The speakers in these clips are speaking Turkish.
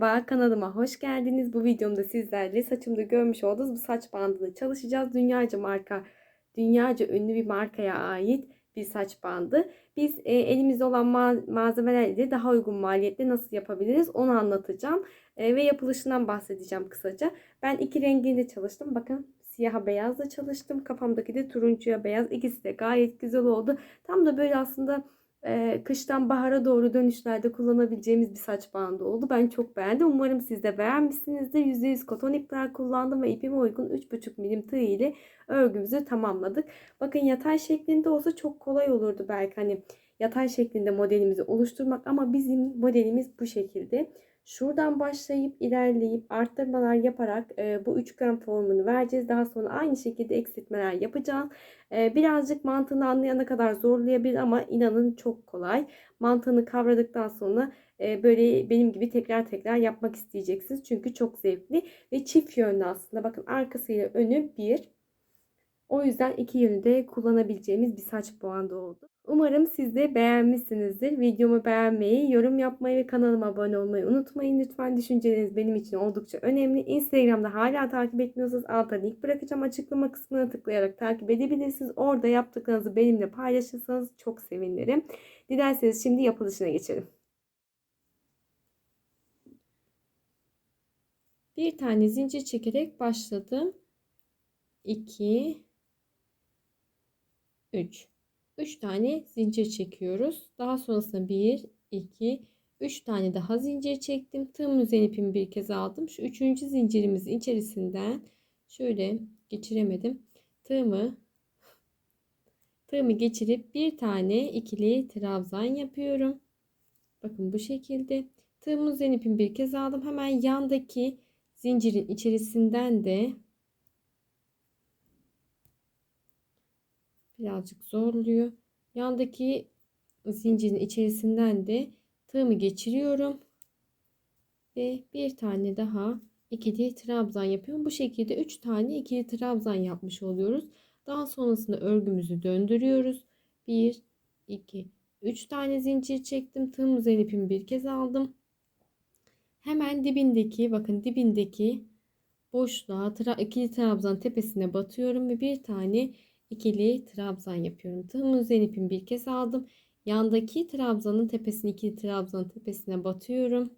Merhaba kanalıma hoş geldiniz. Bu videomda sizlerle saçımda görmüş olduğunuz bu saç bandını çalışacağız. Dünyaca marka, dünyaca ünlü bir markaya ait bir saç bandı. Biz e, elimizde olan ma- malzemelerle daha uygun maliyette nasıl yapabiliriz onu anlatacağım. E, ve yapılışından bahsedeceğim kısaca. Ben iki renginde çalıştım. Bakın siyaha beyazla çalıştım. Kafamdaki de turuncuya beyaz. İkisi de gayet güzel oldu. Tam da böyle aslında e, kıştan bahara doğru dönüşlerde kullanabileceğimiz bir saç bandı oldu. Ben çok beğendim. Umarım siz de beğenmişsinizdir. %100 koton ipler kullandım ve ipime uygun 3,5 milim tığ ile örgümüzü tamamladık. Bakın yatay şeklinde olsa çok kolay olurdu belki hani yatay şeklinde modelimizi oluşturmak ama bizim modelimiz bu şekilde. Şuradan başlayıp ilerleyip arttırmalar yaparak e, bu üçgen formunu vereceğiz. Daha sonra aynı şekilde eksiltmeler yapacağız. E, birazcık mantığını anlayana kadar zorlayabilir ama inanın çok kolay. Mantığını kavradıktan sonra e, böyle benim gibi tekrar tekrar yapmak isteyeceksiniz. Çünkü çok zevkli ve çift yönlü aslında. Bakın arkasıyla önü bir. O yüzden iki yönü de kullanabileceğimiz bir saç bandı oldu. Umarım siz de beğenmişsinizdir. Videomu beğenmeyi, yorum yapmayı ve kanalıma abone olmayı unutmayın. Lütfen düşünceleriniz benim için oldukça önemli. Instagram'da hala takip etmiyorsanız alta link bırakacağım. Açıklama kısmına tıklayarak takip edebilirsiniz. Orada yaptıklarınızı benimle paylaşırsanız çok sevinirim. Dilerseniz şimdi yapılışına geçelim. Bir tane zincir çekerek başladım. 2 3 3 tane zincir çekiyoruz. Daha sonrasında 1 2 3 tane daha zincir çektim. Tığım üzerine ipimi bir kez aldım. Şu üçüncü zincirimizin içerisinden şöyle geçiremedim. Tığımı tığımı geçirip bir tane ikili trabzan yapıyorum. Bakın bu şekilde. Tığımın üzerine ipimi bir kez aldım. Hemen yandaki zincirin içerisinden de birazcık zorluyor. Yandaki zincirin içerisinden de tığımı geçiriyorum. Ve bir tane daha ikili trabzan yapıyorum. Bu şekilde 3 tane ikili trabzan yapmış oluyoruz. Daha sonrasında örgümüzü döndürüyoruz. 1 2 3 tane zincir çektim. Tığım üzerine ipimi bir kez aldım. Hemen dibindeki bakın dibindeki boşluğa tra ikili trabzan tepesine batıyorum ve bir tane ikili trabzan yapıyorum. Tığımın üzerine ipimi bir kez aldım. Yandaki trabzanın tepesine ikili trabzanın tepesine batıyorum.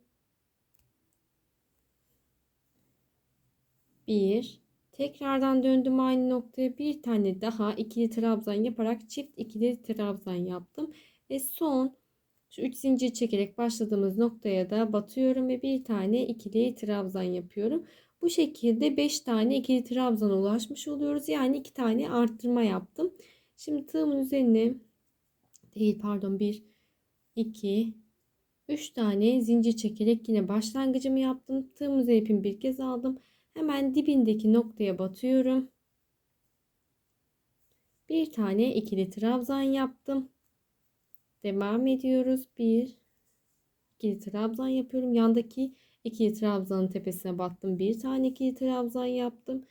Bir. Tekrardan döndüm aynı noktaya bir tane daha ikili trabzan yaparak çift ikili trabzan yaptım. Ve son şu 3 zincir çekerek başladığımız noktaya da batıyorum ve bir tane ikili trabzan yapıyorum. Bu şekilde 5 tane ikili trabzana ulaşmış oluyoruz. Yani 2 tane arttırma yaptım. Şimdi tığımın üzerine değil pardon 1 2 3 tane zincir çekerek yine başlangıcımı yaptım. Tığımın üzerine ipimi bir kez aldım. Hemen dibindeki noktaya batıyorum. Bir tane ikili trabzan yaptım. Devam ediyoruz. Bir ikili trabzan yapıyorum. Yandaki ikili trabzanın tepesine battım. Bir tane ikili trabzan yaptım.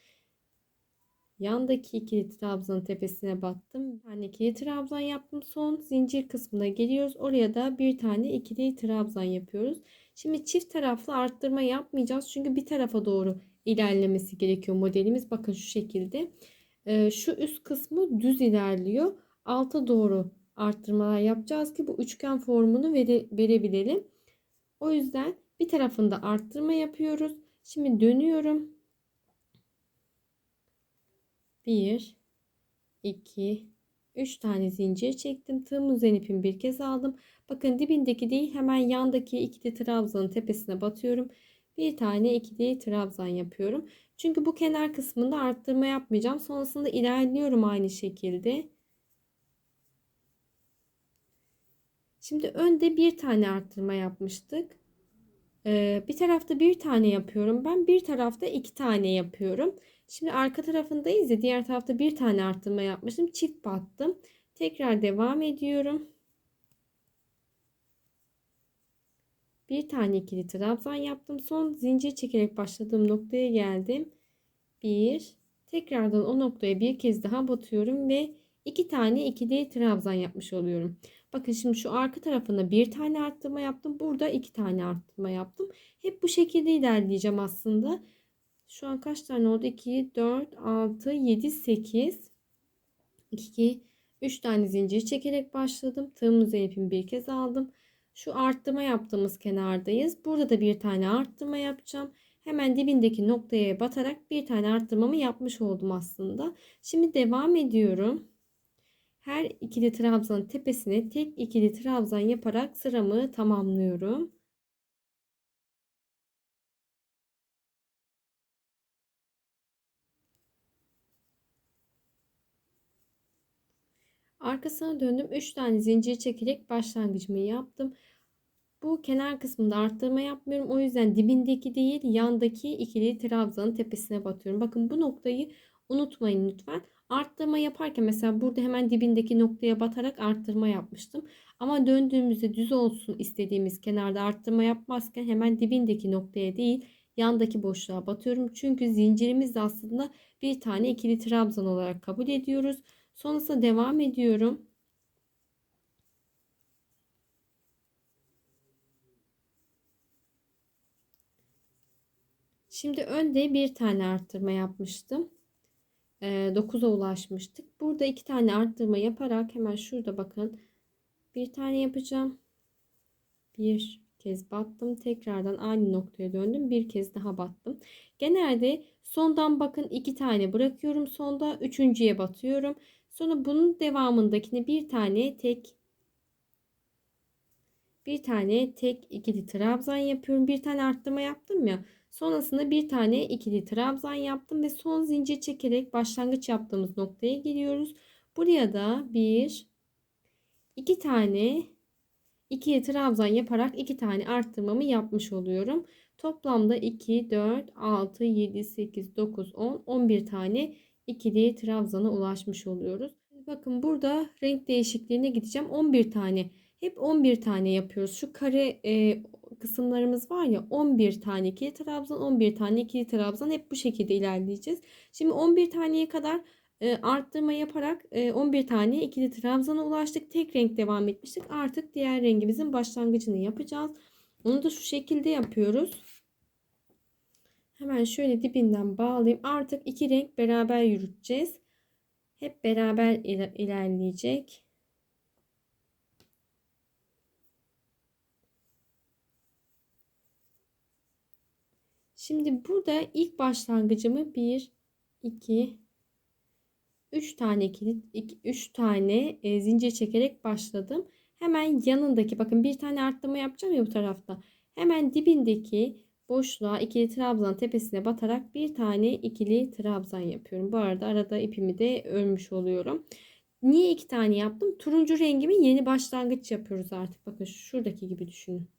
Yandaki ikili trabzanın tepesine battım. Bir tane ikili trabzan yaptım. Son zincir kısmına geliyoruz. Oraya da bir tane ikili trabzan yapıyoruz. Şimdi çift taraflı arttırma yapmayacağız. Çünkü bir tarafa doğru ilerlemesi gerekiyor modelimiz. Bakın şu şekilde. Ee, şu üst kısmı düz ilerliyor. Alta doğru arttırmalar yapacağız ki bu üçgen formunu vere, verebilelim. O yüzden bir tarafında arttırma yapıyoruz. Şimdi dönüyorum. 1 2 3 tane zincir çektim. Tığımın üzerine ipimi bir kez aldım. Bakın dibindeki değil hemen yandaki ikili trabzanın tepesine batıyorum. Bir tane ikili trabzan yapıyorum. Çünkü bu kenar kısmında arttırma yapmayacağım. Sonrasında ilerliyorum aynı şekilde. Şimdi önde bir tane arttırma yapmıştık. Bir tarafta bir tane yapıyorum. Ben bir tarafta iki tane yapıyorum. Şimdi arka tarafındayız ya diğer tarafta bir tane arttırma yapmıştım. Çift battım. Tekrar devam ediyorum. Bir tane ikili trabzan yaptım. Son zincir çekerek başladığım noktaya geldim. Bir. Tekrardan o noktaya bir kez daha batıyorum ve iki tane ikili trabzan yapmış oluyorum. Bakın şimdi şu arka tarafında bir tane arttırma yaptım. Burada iki tane arttırma yaptım. Hep bu şekilde ilerleyeceğim aslında. Şu an kaç tane oldu? 2, 4, 6, 7, 8. 2, 3 tane zincir çekerek başladım. Tığımın ipimi bir kez aldım. Şu arttırma yaptığımız kenardayız. Burada da bir tane arttırma yapacağım. Hemen dibindeki noktaya batarak bir tane arttırmamı yapmış oldum aslında. Şimdi devam ediyorum. Her ikili trabzanın tepesine tek ikili trabzan yaparak sıramı tamamlıyorum. Arkasına döndüm. 3 tane zincir çekerek başlangıcımı yaptım. Bu kenar kısmında arttırma yapmıyorum. O yüzden dibindeki değil yandaki ikili trabzanın tepesine batıyorum. Bakın bu noktayı unutmayın lütfen. Arttırma yaparken mesela burada hemen dibindeki noktaya batarak arttırma yapmıştım. Ama döndüğümüzde düz olsun istediğimiz kenarda arttırma yapmazken hemen dibindeki noktaya değil yandaki boşluğa batıyorum. Çünkü zincirimiz aslında bir tane ikili trabzan olarak kabul ediyoruz. Sonrasında devam ediyorum. Şimdi önde bir tane arttırma yapmıştım. E, 9'a ulaşmıştık. Burada iki tane arttırma yaparak hemen şurada bakın. Bir tane yapacağım. Bir kez battım. Tekrardan aynı noktaya döndüm. Bir kez daha battım. Genelde sondan bakın iki tane bırakıyorum. Sonda üçüncüye batıyorum. Sonra bunun devamındakini bir tane tek bir tane tek ikili trabzan yapıyorum. Bir tane arttırma yaptım ya. Sonrasında bir tane ikili trabzan yaptım ve son zincir çekerek başlangıç yaptığımız noktaya geliyoruz. Buraya da bir iki tane ikili trabzan yaparak iki tane arttırmamı yapmış oluyorum. Toplamda 2, 4, 6, 7, 8, 9, 10, 11 tane ikili trabzana ulaşmış oluyoruz. Bakın burada renk değişikliğine gideceğim. 11 tane. Hep 11 tane yapıyoruz. Şu kare e, kısımlarımız var ya 11 tane ikili trabzan 11 tane ikili trabzan hep bu şekilde ilerleyeceğiz. Şimdi 11 taneye kadar e, arttırma yaparak e, 11 tane ikili trabzana ulaştık. Tek renk devam etmiştik. Artık diğer rengimizin başlangıcını yapacağız. Onu da şu şekilde yapıyoruz. Hemen şöyle dibinden bağlayayım. Artık iki renk beraber yürüteceğiz. Hep beraber ilerleyecek. Şimdi burada ilk başlangıcımı 1 2 3 tane kilit 3 tane e, zincir çekerek başladım. Hemen yanındaki bakın bir tane arttırma yapacağım ya bu tarafta. Hemen dibindeki boşluğa ikili trabzan tepesine batarak bir tane ikili trabzan yapıyorum. Bu arada arada ipimi de örmüş oluyorum. Niye iki tane yaptım? Turuncu rengimi yeni başlangıç yapıyoruz artık. Bakın şuradaki gibi düşünün.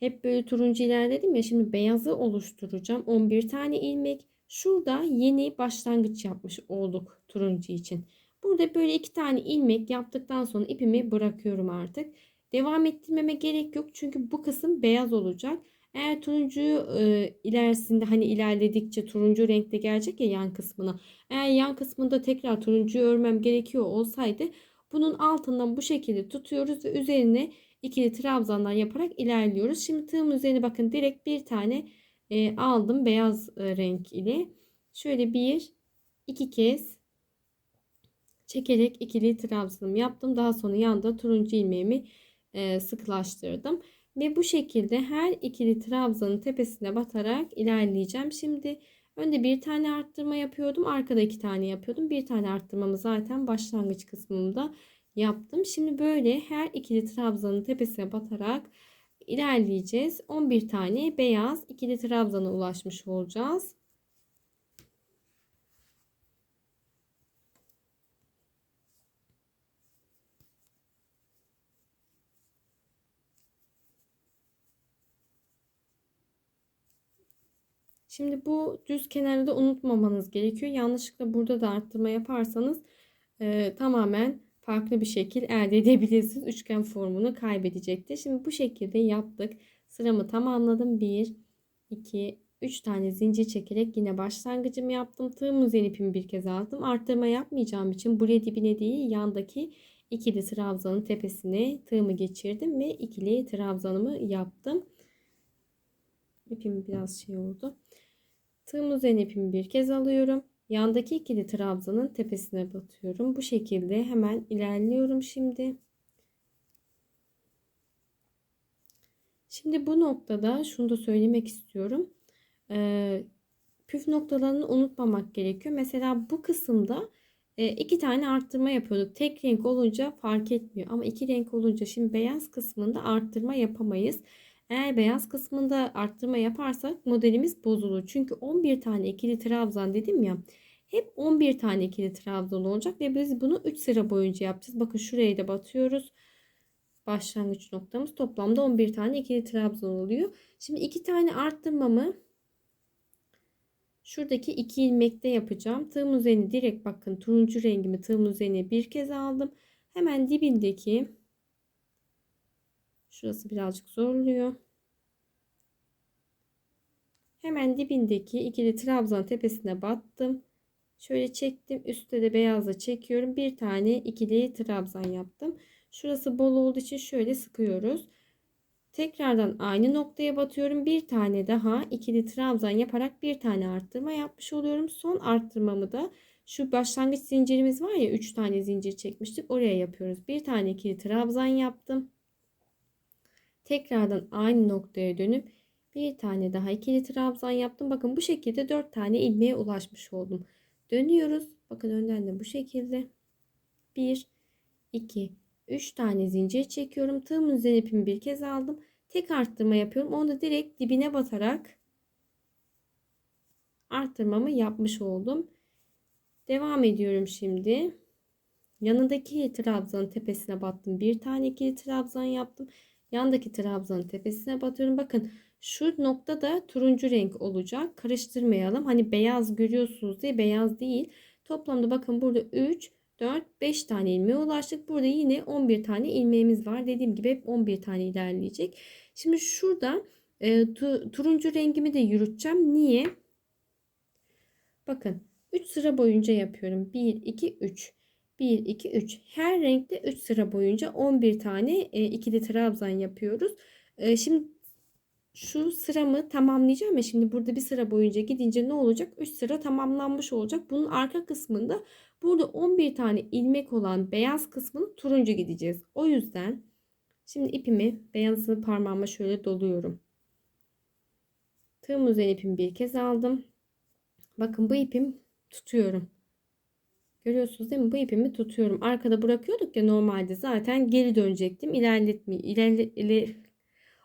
Hep böyle turuncu ilerledim ya şimdi beyazı oluşturacağım. 11 tane ilmek. Şurada yeni başlangıç yapmış olduk turuncu için. Burada böyle iki tane ilmek yaptıktan sonra ipimi bırakıyorum artık. Devam ettirmeme gerek yok çünkü bu kısım beyaz olacak. Eğer turuncuyu e, ilerisinde hani ilerledikçe turuncu renkte gelecek ya yan kısmına. Eğer yan kısmında tekrar turuncuyu örmem gerekiyor olsaydı bunun altından bu şekilde tutuyoruz ve üzerine ikili trabzanlar yaparak ilerliyoruz. Şimdi tığım üzerine bakın direkt bir tane e, aldım beyaz e, renk ile. Şöyle bir iki kez çekerek ikili trabzanımı yaptım. Daha sonra yanda turuncu ilmeğimi e, sıkılaştırdım. Ve bu şekilde her ikili trabzanın tepesine batarak ilerleyeceğim. Şimdi önde bir tane arttırma yapıyordum. Arkada iki tane yapıyordum. Bir tane arttırmamı zaten başlangıç kısmında yaptım. Şimdi böyle her ikili trabzanın tepesine batarak ilerleyeceğiz. 11 tane beyaz ikili trabzana ulaşmış olacağız. Şimdi bu düz kenarı da unutmamanız gerekiyor. Yanlışlıkla burada da arttırma yaparsanız e, tamamen farklı bir şekil elde edebilirsiniz. Üçgen formunu kaybedecektir. Şimdi bu şekilde yaptık. Sıramı tamamladım. 1, 2, 3 tane zincir çekerek yine başlangıcımı yaptım. Tığım üzerine ipimi bir kez aldım. Arttırma yapmayacağım için buraya dibine değil yandaki ikili trabzanın tepesine tığımı geçirdim ve ikili trabzanımı yaptım. İpim biraz şey oldu. Tığım üzerine ipimi bir kez alıyorum. Yandaki ikili trabzanın tepesine batıyorum. Bu şekilde hemen ilerliyorum şimdi. Şimdi bu noktada şunu da söylemek istiyorum. Ee, püf noktalarını unutmamak gerekiyor. Mesela bu kısımda e, iki tane arttırma yapıyorduk. Tek renk olunca fark etmiyor. Ama iki renk olunca şimdi beyaz kısmında arttırma yapamayız. Eğer beyaz kısmında arttırma yaparsak modelimiz bozulur. Çünkü 11 tane ikili trabzan dedim ya. Hep 11 tane ikili trabzan olacak ve biz bunu 3 sıra boyunca yapacağız. Bakın şuraya da batıyoruz. Başlangıç noktamız toplamda 11 tane ikili trabzan oluyor. Şimdi iki tane arttırmamı şuradaki iki ilmekte yapacağım. Tığım üzerine direkt bakın turuncu rengimi tığım üzerine bir kez aldım. Hemen dibindeki şurası birazcık zorluyor. Hemen dibindeki ikili trabzan tepesine battım. Şöyle çektim. Üstte de beyazla çekiyorum. Bir tane ikili trabzan yaptım. Şurası bol olduğu için şöyle sıkıyoruz. Tekrardan aynı noktaya batıyorum. Bir tane daha ikili trabzan yaparak bir tane arttırma yapmış oluyorum. Son arttırmamı da şu başlangıç zincirimiz var ya 3 tane zincir çekmiştik. Oraya yapıyoruz. Bir tane ikili trabzan yaptım. Tekrardan aynı noktaya dönüp bir tane daha ikili trabzan yaptım. Bakın bu şekilde 4 tane ilmeğe ulaşmış oldum. Dönüyoruz. Bakın önden de bu şekilde. 1 2 3 tane zincir çekiyorum. Tığımın üzerine ipimi bir kez aldım. Tek arttırma yapıyorum. Onu da direkt dibine batarak arttırmamı yapmış oldum. Devam ediyorum şimdi. Yanındaki trabzanın tepesine battım. Bir tane ikili trabzan yaptım. Yandaki trabzanın tepesine batıyorum. Bakın şu noktada turuncu renk olacak. Karıştırmayalım. Hani beyaz görüyorsunuz diye beyaz değil. Toplamda bakın burada 3, 4, 5 tane ilmeğe ulaştık. Burada yine 11 tane ilmeğimiz var. Dediğim gibi hep 11 tane ilerleyecek. Şimdi şurada e, tu, turuncu rengimi de yürüteceğim. Niye? Bakın 3 sıra boyunca yapıyorum. 1, 2, 3. 1, 2, 3. Her renkte 3 sıra boyunca 11 tane e, ikili trabzan yapıyoruz. E, şimdi şu sıramı tamamlayacağım ya şimdi burada bir sıra boyunca gidince ne olacak? 3 sıra tamamlanmış olacak. Bunun arka kısmında burada 11 tane ilmek olan beyaz kısmını turuncu gideceğiz. O yüzden şimdi ipimi beyazı parmağıma şöyle doluyorum. Tığım üzerine ipimi bir kez aldım. Bakın bu ipim tutuyorum. Görüyorsunuz değil mi? Bu ipimi tutuyorum. Arkada bırakıyorduk ya normalde zaten geri dönecektim. İlerletmi, ilerle, iler,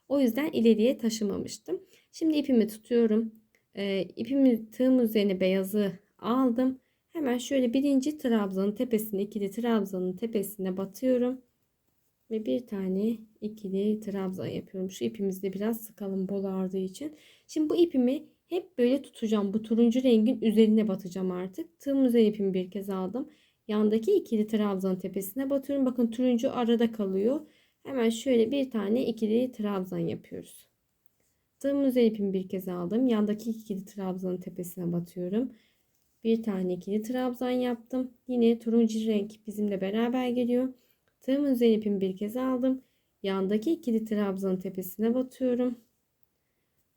o yüzden ileriye taşımamıştım. Şimdi ipimi tutuyorum. E, ipimi tığım üzerine beyazı aldım. Hemen şöyle birinci trabzanın tepesine ikili trabzanın tepesine batıyorum. Ve bir tane ikili trabzan yapıyorum. Şu ipimizi de biraz sıkalım bol ağrıdığı için. Şimdi bu ipimi hep böyle tutacağım. Bu turuncu rengin üzerine batacağım artık. Tığım üzerine ipimi bir kez aldım. Yandaki ikili trabzanın tepesine batıyorum. Bakın turuncu arada kalıyor. Hemen şöyle bir tane ikili trabzan yapıyoruz. Tığımın üzerine ipimi bir kez aldım. Yandaki ikili trabzanın tepesine batıyorum. Bir tane ikili trabzan yaptım. Yine turuncu renk bizimle beraber geliyor. Tığımın üzerine ipimi bir kez aldım. Yandaki ikili trabzanın tepesine batıyorum.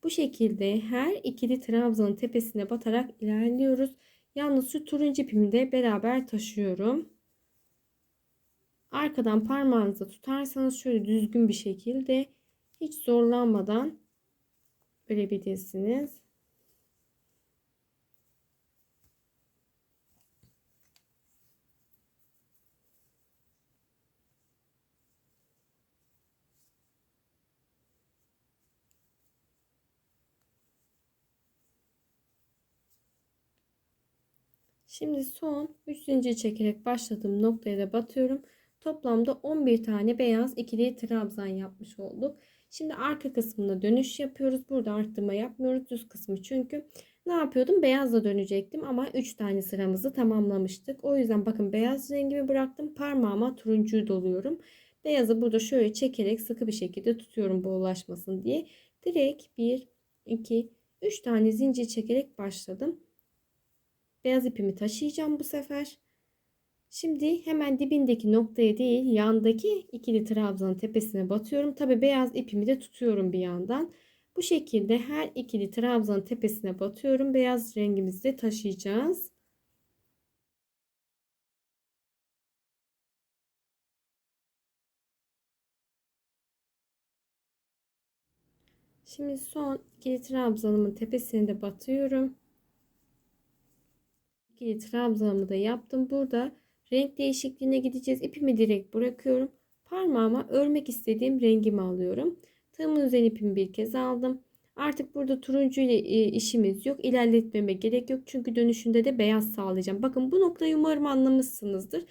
Bu şekilde her ikili trabzanın tepesine batarak ilerliyoruz. Yalnız şu turuncu ipimi de beraber taşıyorum. Arkadan parmağınızı tutarsanız şöyle düzgün bir şekilde hiç zorlanmadan örebilirsiniz. Şimdi son 3 zincir çekerek başladığım noktaya da batıyorum. Toplamda 11 tane beyaz ikili trabzan yapmış olduk. Şimdi arka kısmına dönüş yapıyoruz. Burada arttırma yapmıyoruz. Düz kısmı çünkü ne yapıyordum? Beyazla dönecektim ama 3 tane sıramızı tamamlamıştık. O yüzden bakın beyaz rengimi bıraktım. Parmağıma turuncuyu doluyorum. Beyazı burada şöyle çekerek sıkı bir şekilde tutuyorum boğulaşmasın diye. Direkt 1, 2, 3 tane zincir çekerek başladım. Beyaz ipimi taşıyacağım bu sefer. Şimdi hemen dibindeki noktaya değil yandaki ikili trabzanın tepesine batıyorum. Tabi beyaz ipimi de tutuyorum bir yandan. Bu şekilde her ikili trabzanın tepesine batıyorum. Beyaz rengimizi de taşıyacağız. Şimdi son ikili trabzanımın tepesine de batıyorum. İkili trabzanımı da yaptım. Burada renk değişikliğine gideceğiz. İpimi direkt bırakıyorum. Parmağıma örmek istediğim rengimi alıyorum. Tığımın üzerine ipimi bir kez aldım. Artık burada turuncu ile e, işimiz yok. İlerletmeme gerek yok. Çünkü dönüşünde de beyaz sağlayacağım. Bakın bu noktayı umarım anlamışsınızdır.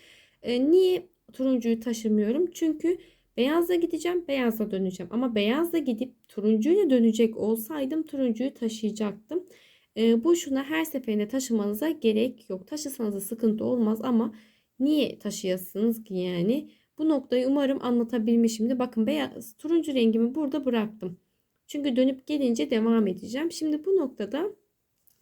E, niye turuncuyu taşımıyorum? Çünkü beyazla gideceğim, beyazla döneceğim. Ama beyazla gidip turuncuyla dönecek olsaydım turuncuyu taşıyacaktım. E, boşuna her seferinde taşımanıza gerek yok. Taşısanız da sıkıntı olmaz ama niye taşıyasınız ki yani? Bu noktayı umarım anlatabilmişimdir. Bakın beyaz turuncu rengimi burada bıraktım. Çünkü dönüp gelince devam edeceğim. Şimdi bu noktada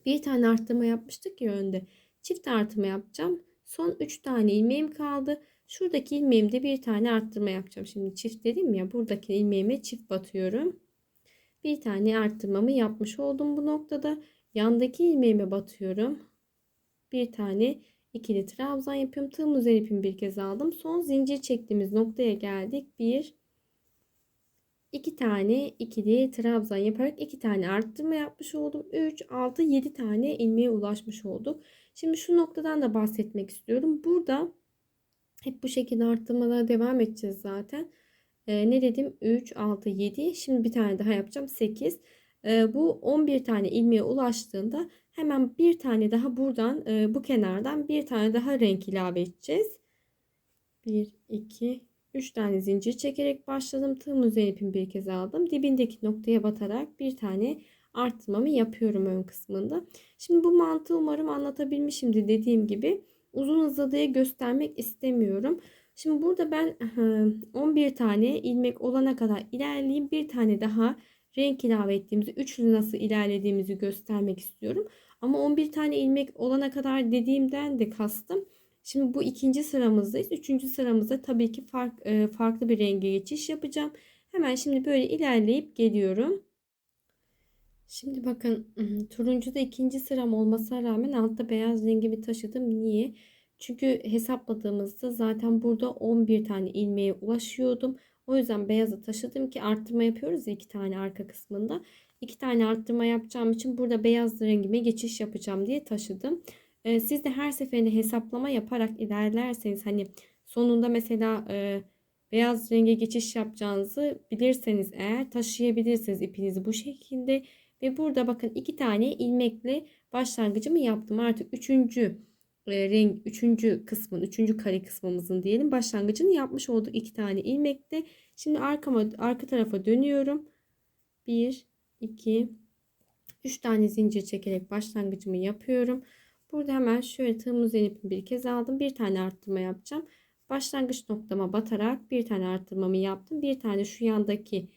bir tane arttırma yapmıştık ya önde. Çift artırma yapacağım. Son 3 tane ilmeğim kaldı. Şuradaki ilmeğimde bir tane arttırma yapacağım. Şimdi çift dedim ya buradaki ilmeğime çift batıyorum. Bir tane arttırmamı yapmış oldum bu noktada. Yandaki ilmeğime batıyorum. Bir tane ikili trabzan yapıyorum. Tığım üzeri ipimi bir kez aldım. Son zincir çektiğimiz noktaya geldik. Bir, iki tane ikili trabzan yaparak iki tane arttırma yapmış oldum. 3, 6, 7 tane ilmeğe ulaşmış olduk. Şimdi şu noktadan da bahsetmek istiyorum. Burada hep bu şekilde arttırmalara devam edeceğiz zaten. Ee, ne dedim? 3, 6, 7. Şimdi bir tane daha yapacağım. 8. Bu 11 tane ilmeğe ulaştığında hemen bir tane daha buradan bu kenardan bir tane daha renk ilave edeceğiz. 1, 2, 3 tane zincir çekerek başladım. Tığım üzerine ipimi bir kez aldım. Dibindeki noktaya batarak bir tane arttırmamı yapıyorum ön kısmında. Şimdi bu mantığı umarım anlatabilmişimdir dediğim gibi. Uzun uzadıya göstermek istemiyorum. Şimdi burada ben 11 tane ilmek olana kadar ilerleyeyim. Bir tane daha renk ilave ettiğimizi, üçlü nasıl ilerlediğimizi göstermek istiyorum. Ama 11 tane ilmek olana kadar dediğimden de kastım. Şimdi bu ikinci sıramızdayız. Üçüncü sıramızda tabii ki fark, e, farklı bir renge geçiş yapacağım. Hemen şimdi böyle ilerleyip geliyorum. Şimdi bakın turuncuda ikinci sıram olmasına rağmen altta beyaz rengimi taşıdım. Niye? Çünkü hesapladığımızda zaten burada 11 tane ilmeğe ulaşıyordum. O yüzden beyazı taşıdım ki arttırma yapıyoruz ya iki tane arka kısmında. İki tane arttırma yapacağım için burada beyaz rengime geçiş yapacağım diye taşıdım. Ee, siz de her seferinde hesaplama yaparak ilerlerseniz hani sonunda mesela e, beyaz renge geçiş yapacağınızı bilirseniz eğer taşıyabilirsiniz ipinizi bu şekilde. Ve burada bakın iki tane ilmekle başlangıcımı yaptım. Artık üçüncü e, renk üçüncü kısmın üçüncü kare kısmımızın diyelim başlangıcını yapmış olduk iki tane ilmekle. Şimdi arkama arka tarafa dönüyorum. 1 2 3 tane zincir çekerek başlangıcımı yapıyorum. Burada hemen şöyle tığımın üzerine bir kez aldım. Bir tane arttırma yapacağım. Başlangıç noktama batarak bir tane arttırmamı yaptım. Bir tane şu yandaki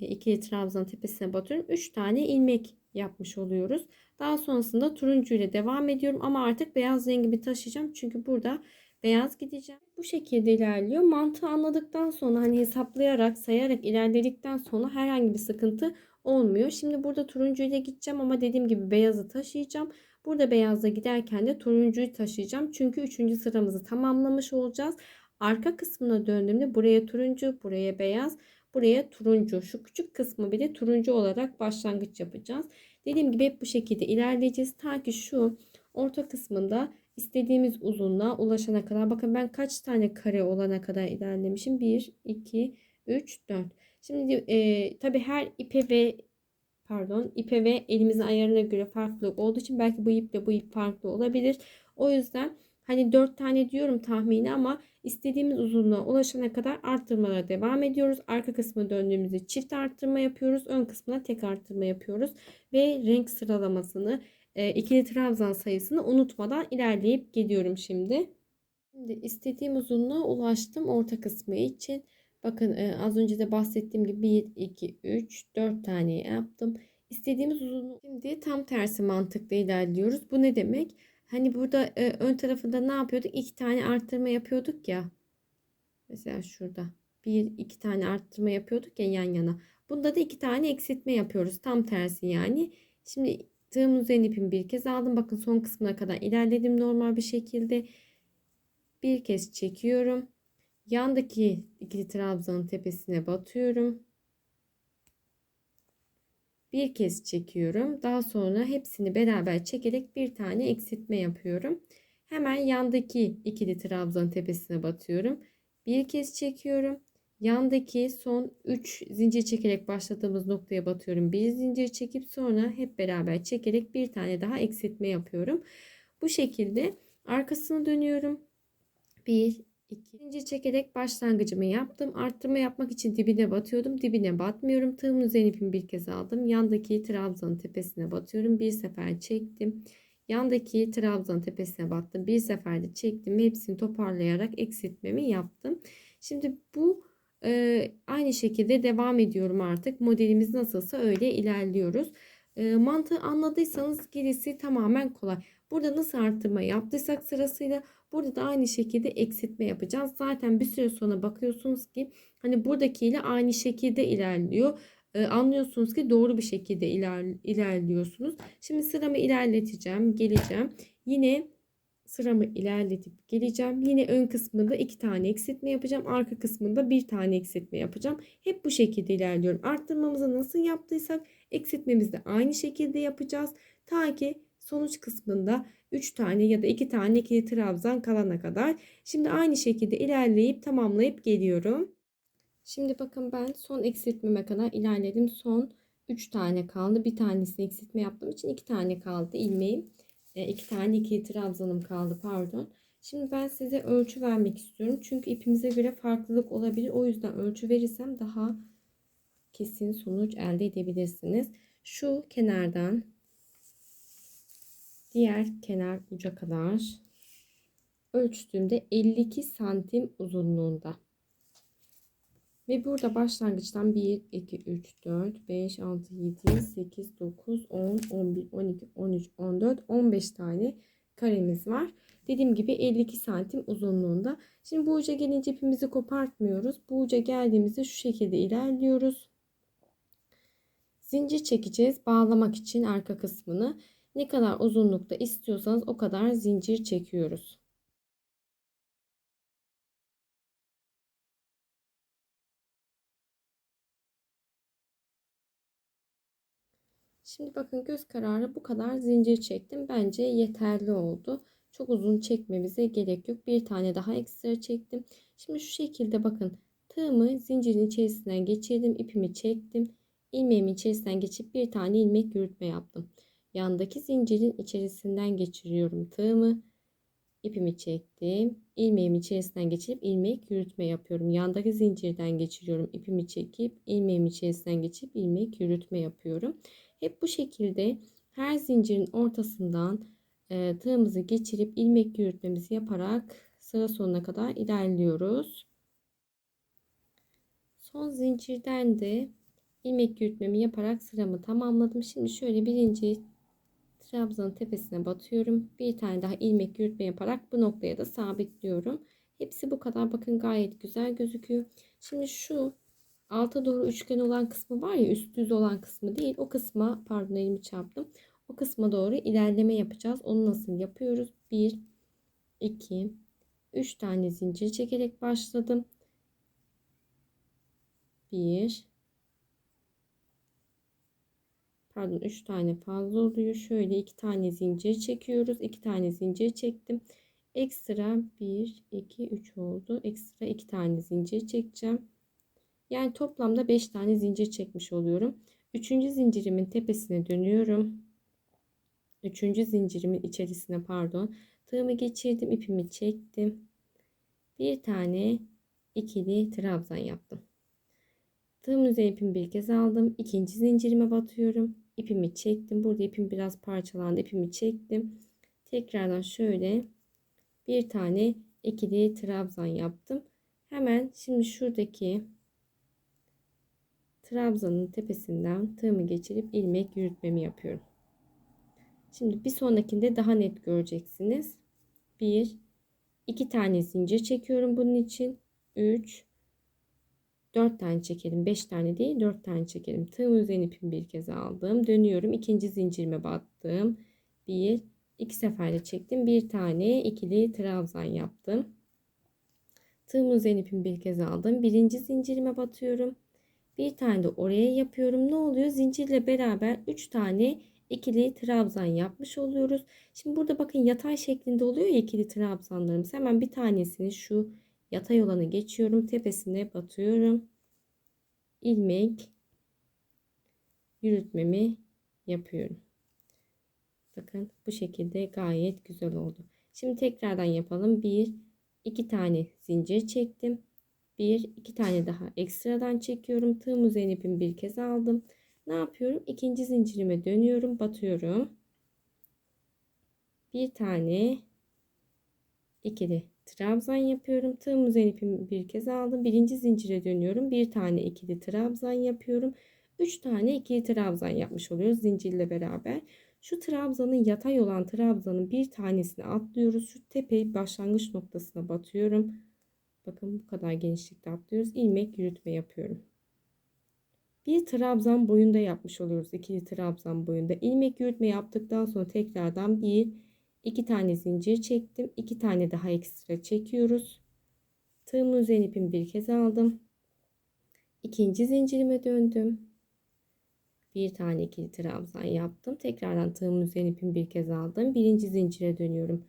e, ikili trabzan tepesine batıyorum. 3 tane ilmek yapmış oluyoruz. Daha sonrasında turuncu ile devam ediyorum ama artık beyaz rengimi taşıyacağım. Çünkü burada beyaz gideceğim. Bu şekilde ilerliyor. Mantığı anladıktan sonra hani hesaplayarak sayarak ilerledikten sonra herhangi bir sıkıntı olmuyor. Şimdi burada turuncu ile gideceğim ama dediğim gibi beyazı taşıyacağım. Burada beyazla giderken de turuncuyu taşıyacağım. Çünkü üçüncü sıramızı tamamlamış olacağız. Arka kısmına döndüğümde buraya turuncu, buraya beyaz, buraya turuncu. Şu küçük kısmı bile turuncu olarak başlangıç yapacağız. Dediğim gibi hep bu şekilde ilerleyeceğiz. Ta ki şu orta kısmında istediğimiz uzunluğa ulaşana kadar. Bakın ben kaç tane kare olana kadar ilerlemişim. 1, 2, 3, 4. Şimdi e, tabi her ipe ve pardon ipe ve elimizin ayarına göre farklılık olduğu için belki bu iple bu ip farklı olabilir. O yüzden hani 4 tane diyorum tahmini ama istediğimiz uzunluğa ulaşana kadar arttırmalara devam ediyoruz. Arka kısmı döndüğümüzde çift arttırma yapıyoruz. Ön kısmına tek arttırma yapıyoruz. Ve renk sıralamasını e, ikili trabzan sayısını unutmadan ilerleyip geliyorum şimdi. Şimdi istediğim uzunluğa ulaştım orta kısmı için. Bakın e, az önce de bahsettiğim gibi 1, 2, 3, 4 tane yaptım. İstediğimiz uzunluğu şimdi tam tersi mantıkla ilerliyoruz. Bu ne demek? Hani burada e, ön tarafında ne yapıyorduk? İki tane arttırma yapıyorduk ya. Mesela şurada. Bir iki tane arttırma yapıyorduk ya yan yana. Bunda da iki tane eksiltme yapıyoruz. Tam tersi yani. Şimdi tığımın üzerine ipimi bir kez aldım. Bakın son kısmına kadar ilerledim normal bir şekilde. Bir kez çekiyorum. Yandaki ikili trabzanın tepesine batıyorum. Bir kez çekiyorum. Daha sonra hepsini beraber çekerek bir tane eksiltme yapıyorum. Hemen yandaki ikili trabzanın tepesine batıyorum. Bir kez çekiyorum. Yandaki son 3 zincir çekerek başladığımız noktaya batıyorum. Bir zincir çekip sonra hep beraber çekerek bir tane daha eksiltme yapıyorum. Bu şekilde arkasını dönüyorum. 1 2 zincir çekerek başlangıcımı yaptım. Arttırma yapmak için dibine batıyordum. Dibine batmıyorum. Tığımın üzerine ipimi bir kez aldım. Yandaki trabzanın tepesine batıyorum. Bir sefer çektim. Yandaki trabzanın tepesine battım. Bir seferde çektim. Hepsini toparlayarak eksiltmemi yaptım. Şimdi bu e, aynı şekilde devam ediyorum artık. Modelimiz nasılsa öyle ilerliyoruz. E, mantığı anladıysanız gerisi tamamen kolay. Burada nasıl arttırma yaptıysak sırasıyla burada da aynı şekilde eksiltme yapacağız. Zaten bir süre sonra bakıyorsunuz ki hani buradakiyle aynı şekilde ilerliyor. E, anlıyorsunuz ki doğru bir şekilde iler, ilerliyorsunuz. Şimdi sıramı ilerleteceğim, geleceğim. Yine sıramı ilerletip geleceğim. Yine ön kısmında iki tane eksiltme yapacağım. Arka kısmında bir tane eksiltme yapacağım. Hep bu şekilde ilerliyorum. Arttırmamızı nasıl yaptıysak eksiltmemizi de aynı şekilde yapacağız. Ta ki sonuç kısmında 3 tane ya da 2 tane ikili trabzan kalana kadar. Şimdi aynı şekilde ilerleyip tamamlayıp geliyorum. Şimdi bakın ben son eksiltmeme kadar ilerledim. Son 3 tane kaldı. Bir tanesini eksiltme yaptığım için 2 tane kaldı ilmeğim. 2 tane ikili trabzanım kaldı pardon. Şimdi ben size ölçü vermek istiyorum. Çünkü ipimize göre farklılık olabilir. O yüzden ölçü verirsem daha kesin sonuç elde edebilirsiniz. Şu kenardan diğer kenar uca kadar ölçtüğümde 52 santim uzunluğunda. Ve burada başlangıçtan 1, 2, 3, 4, 5, 6, 7, 8, 9, 10, 11, 12, 13, 14, 15 tane karemiz var. Dediğim gibi 52 santim uzunluğunda. Şimdi bu uca gelince ipimizi kopartmıyoruz. Bu uca geldiğimizde şu şekilde ilerliyoruz. Zincir çekeceğiz bağlamak için arka kısmını. Ne kadar uzunlukta istiyorsanız o kadar zincir çekiyoruz. Şimdi bakın göz kararı bu kadar zincir çektim. Bence yeterli oldu. Çok uzun çekmemize gerek yok. Bir tane daha ekstra çektim. Şimdi şu şekilde bakın tığımı zincirin içerisinden geçirdim. ipimi çektim. ilmeğimin içerisinden geçip bir tane ilmek yürütme yaptım. Yandaki zincirin içerisinden geçiriyorum tığımı. ipimi çektim. ilmeğimin içerisinden geçip ilmek yürütme yapıyorum. Yandaki zincirden geçiriyorum. ipimi çekip ilmeğimin içerisinden geçip ilmek yürütme yapıyorum. Hep bu şekilde her zincirin ortasından e, tığımızı geçirip ilmek yürütmemizi yaparak sıra sonuna kadar ilerliyoruz. Son zincirden de ilmek yürütmemi yaparak sıramı tamamladım. Şimdi şöyle birinci trabzanın tepesine batıyorum. Bir tane daha ilmek yürütme yaparak bu noktaya da sabitliyorum. Hepsi bu kadar. Bakın gayet güzel gözüküyor. Şimdi şu alta doğru üçgen olan kısmı var ya üst düz olan kısmı değil. O kısma pardon elimi çarptım. O kısma doğru ilerleme yapacağız. Onu nasıl yapıyoruz? 1 2 3 tane zincir çekerek başladım. 1 pardon 3 tane fazla oluyor. Şöyle 2 tane zincir çekiyoruz. 2 tane zincir çektim. Ekstra 1 2 3 oldu. Ekstra 2 tane zincir çekeceğim. Yani toplamda 5 tane zincir çekmiş oluyorum. Üçüncü zincirimin tepesine dönüyorum. Üçüncü zincirimin içerisine pardon. Tığımı geçirdim. ipimi çektim. Bir tane ikili trabzan yaptım. Tığım üzerine ipimi bir kez aldım. İkinci zincirime batıyorum. İpimi çektim. Burada ipim biraz parçalandı. İpimi çektim. Tekrardan şöyle bir tane ikili trabzan yaptım. Hemen şimdi şuradaki trabzanın tepesinden tığımı geçirip ilmek yürütmemi yapıyorum. Şimdi bir sonrakinde daha net göreceksiniz. 1 2 tane zincir çekiyorum bunun için. 3 4 tane çekelim. 5 tane değil 4 tane çekelim. Tığım üzerine ipimi bir kez aldım. Dönüyorum. ikinci zincirime battım. 1 2 seferde çektim. Bir tane ikili trabzan yaptım. Tığım üzerine ipimi bir kez aldım. Birinci zincirime batıyorum. Bir tane de oraya yapıyorum. Ne oluyor? Zincirle beraber 3 tane ikili trabzan yapmış oluyoruz. Şimdi burada bakın yatay şeklinde oluyor ya ikili trabzanlarımız. Hemen bir tanesini şu yatay olanı geçiyorum. Tepesine batıyorum. ilmek yürütmemi yapıyorum. Bakın bu şekilde gayet güzel oldu. Şimdi tekrardan yapalım. 1 2 tane zincir çektim. 1 2 tane daha ekstradan çekiyorum. Tığım üzerine ipimi bir kez aldım. Ne yapıyorum? İkinci zincirime dönüyorum, batıyorum. Bir tane ikili trabzan yapıyorum. Tığım üzerine ipimi bir kez aldım. Birinci zincire dönüyorum. Bir tane ikili trabzan yapıyorum. Üç tane ikili trabzan yapmış oluyoruz zincirle beraber. Şu trabzanın yatay olan trabzanın bir tanesini atlıyoruz. Şu tepe başlangıç noktasına batıyorum. Bakın bu kadar genişlikte atlıyoruz. İlmek yürütme yapıyorum. Bir trabzan boyunda yapmış oluyoruz. İkili trabzan boyunda. İlmek yürütme yaptıktan sonra tekrardan bir iki tane zincir çektim. iki tane daha ekstra çekiyoruz. Tığımın üzerine ipimi bir kez aldım. İkinci zincirime döndüm. Bir tane ikili trabzan yaptım. Tekrardan tığımın üzerine ipimi bir kez aldım. Birinci zincire dönüyorum.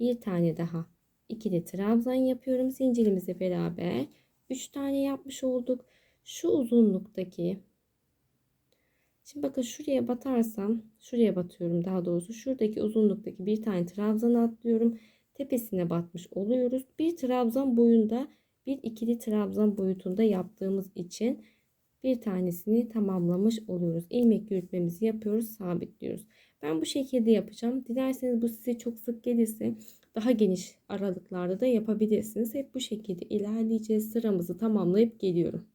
Bir tane daha ikili trabzan yapıyorum. Zincirimizi beraber 3 tane yapmış olduk. Şu uzunluktaki Şimdi bakın şuraya batarsam şuraya batıyorum daha doğrusu şuradaki uzunluktaki bir tane trabzan atlıyorum. Tepesine batmış oluyoruz. Bir trabzan boyunda bir ikili trabzan boyutunda yaptığımız için bir tanesini tamamlamış oluyoruz. İlmek yürütmemizi yapıyoruz, sabitliyoruz. Ben bu şekilde yapacağım. Dilerseniz bu size çok sık gelirse daha geniş aralıklarda da yapabilirsiniz. Hep bu şekilde ilerleyeceğiz. Sıramızı tamamlayıp geliyorum.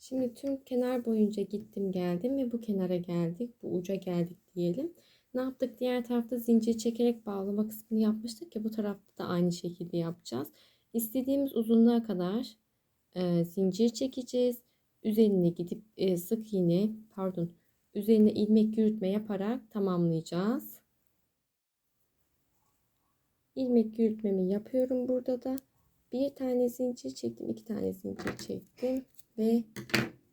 Şimdi tüm kenar boyunca gittim geldim ve bu kenara geldik. Bu uca geldik diyelim. Ne yaptık? Diğer tarafta zincir çekerek bağlama kısmını yapmıştık ya bu tarafta da aynı şekilde yapacağız. İstediğimiz uzunluğa kadar e, zincir çekeceğiz. Üzerine gidip e, sık iğne pardon üzerine ilmek yürütme yaparak tamamlayacağız. İlmek yürütmemi yapıyorum burada da. Bir tane zincir çektim, iki tane zincir çektim ve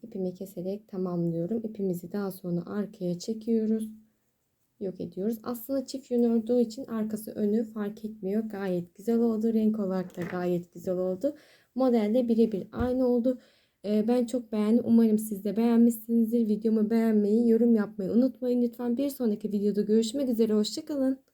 ipimi keserek tamamlıyorum. İpimizi daha sonra arkaya çekiyoruz. Yok ediyoruz. Aslında çift yön olduğu için arkası önü fark etmiyor. Gayet güzel oldu. Renk olarak da gayet güzel oldu. Modelde birebir aynı oldu. Ee, ben çok beğendim. Umarım siz de beğenmişsinizdir. Videomu beğenmeyi, yorum yapmayı unutmayın lütfen. Bir sonraki videoda görüşmek üzere. Hoşçakalın.